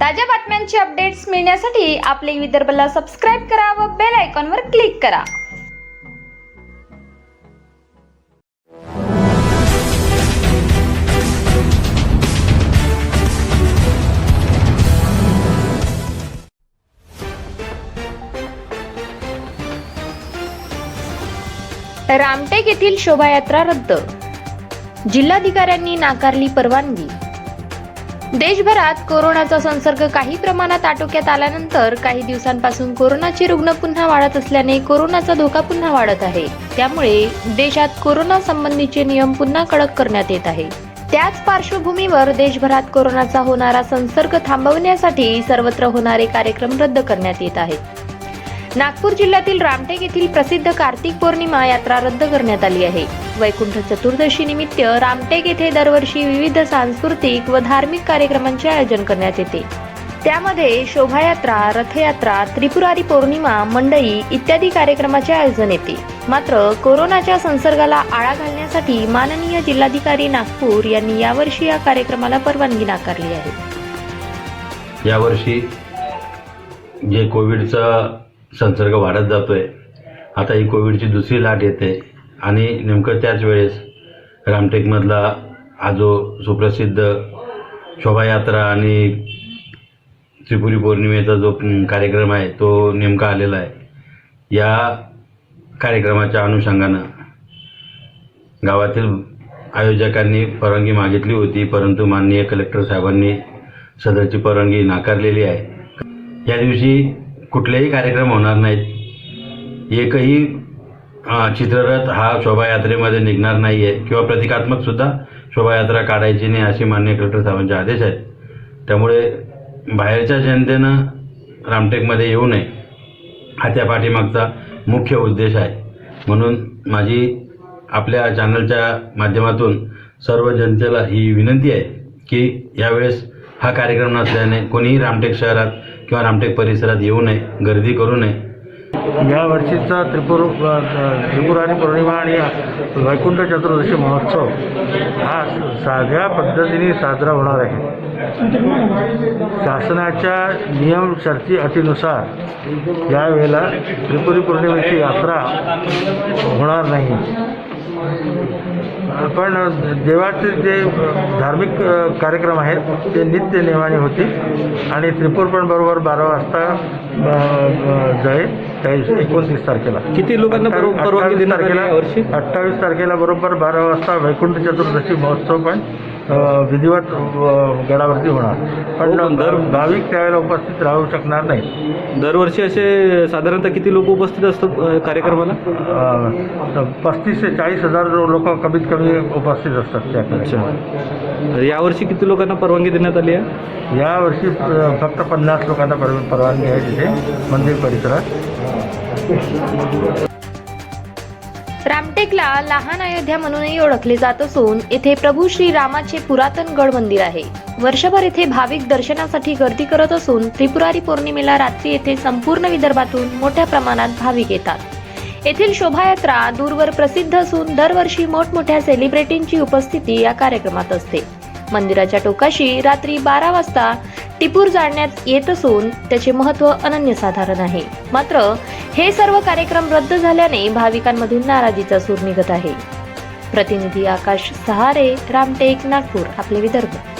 ताज्या बातम्यांचे अपडेट्स मिळण्यासाठी आपले विदर्भला सबस्क्राईब करा व बेल आयकॉनवर क्लिक करा. रामटेक येथील शोभायात्रा रद्द. जिल्हाधिकाऱ्यांनी नाकारली परवानगी. देशभरात कोरोनाचा संसर्ग काही प्रमाणात आटोक्यात आल्यानंतर काही दिवसांपासून कोरोनाचे रुग्ण पुन्हा वाढत असल्याने कोरोनाचा धोका पुन्हा वाढत आहे. त्यामुळे देशात कोरोना संबंधीचे नियम पुन्हा कडक करण्यात येत आहे. त्याच पार्श्वभूमीवर देशभरात कोरोनाचा होणारा संसर्ग थांबवण्यासाठी सर्वत्र होणारे कार्यक्रम रद्द करण्यात येत आहेत. नागपूर जिल्ह्यातील रामटेक येथील प्रसिद्ध कार्तिक पौर्णिमा यात्रा रद्द करण्यात आली आहे. वैकुंठ चतुर्दशी निमित्त रामटेक येथे दरवर्षी विविध सांस्कृतिक व धार्मिक कार्यक्रमांचे आयोजन करण्यात येते. त्यामध्ये शोभायात्रा रथयात्रा त्रिपुरारी पौर्णिमा मंडई इत्यादी कार्यक्रमाचे आयोजन येते. मात्र कोरोनाच्या संसर्गाला आळा घालण्यासाठी माननीय जिल्हाधिकारी नागपूर यांनी यावर्षी या कार्यक्रमाला परवानगी नाकारली आहे. यावर्षी जे कोविडचा संसर्ग वाढत जातो आहे आता ही कोविडची दुसरी लाट येते आणि नेमकं त्याच वेळेस रामटेकमधला हा जो सुप्रसिद्ध शोभायात्रा आणि त्रिपुरी पौर्णिमेचा जो कार्यक्रम आहे तो नेमका आलेला आहे. या कार्यक्रमाच्या अनुषंगानं गावातील आयोजकांनी परवानगी मागितली होती परंतु माननीय कलेक्टर साहेबांनी सदरची परवानगी नाकारलेली आहे. या दिवशी कुठलेही कार्यक्रम होणार नाहीत. एकही चित्ररथ हा शोभायात्रेमध्ये निघणार नाही आहे किंवा प्रतिकात्मक सुद्धा शोभायात्रा काढायची नाही असे मान्य कलेक्टर साहेबांचे आदेश आहेत. त्यामुळे बाहेरच्या जनतेनं रामटेकमध्ये येऊ नये हा त्या पाठीमागचा मुख्य उद्देश आहे. म्हणून माझी आपल्या चॅनलच्या माध्यमातून सर्व जनतेला ही विनंती आहे की यावेळेस हा कार्यक्रम नसल्याने कोणीही रामटेक शहरात किंवा रामटेक परिसरात येऊ नये गर्दी करू नये. या वर्षीचा त्रिपुर त्रिपुरारी पौर्णिमा आणि वैकुंठ चतुर्दशी महोत्सव हा साध्या पद्धतीने साजरा होणार आहे. शासनाच्या नियम शर्ती अटीनुसार यावेळेला त्रिपुरी पौर्णिमेची यात्रा होणार नाही. पण देवाचे जे धार्मिक कार्यक्रम आहेत ते नित्य नियमाने होतील आणि त्रिपूर पण बरोबर बारा वाजता जाईल. त्या एकोणतीस तारखेला. किती लोकांना परव- परवानगी तारखेला? अठ्ठावीस तारखेला बरोबर बारा वाजता वैकुंठ चतुर्दशी महोत्सव पण विधिवत गडावरती होणार. पण हो, दर- भाविक त्यावेळेला उपस्थित राहू शकणार नाही. दरवर्षी असे साधारणतः किती लोक उपस्थित असतात अ, कार्यक्रमाला? पस्तीस ते चाळीस हजार लोक कमीत कमी उपस्थित असतात त्याकडे अच्छा. यावर्षी किती लोकांना परवानगी देण्यात आली आहे? यावर्षी अ, फक्त पन्नास लोकांना पर परवानगी आहे तिथे मंदिर परिसरात. रामटेकला लहान अयोध्या म्हणूनही ओळखले जात असून येथे प्रभू श्री रामाचे पुरातन गड मंदिर आहे. वर्षभर येथे भाविक दर्शनासाठी गर्दी करत असून त्रिपुरारी पौर्णिमेला रात्री येथे संपूर्ण विदर्भातून मोठ्या प्रमाणात भाविक येतात. येथील शोभायात्रा दूरवर प्रसिद्ध असून दरवर्षी मोठमोठ्या सेलिब्रिटींची उपस्थिती या कार्यक्रमात असते. मंदिराच्या टोकाशी रात्री बारा वाजता टिपूर जाळण्यात येत असून त्याचे महत्त्व अनन्यसाधारण आहे. मात्र हे सर्व कार्यक्रम रद्द झाल्याने भाविकांमधून नाराजीचा सूर निघत आहे. प्रतिनिधी आकाश सहारे रामटेक नागपूर आपले विदर्भ.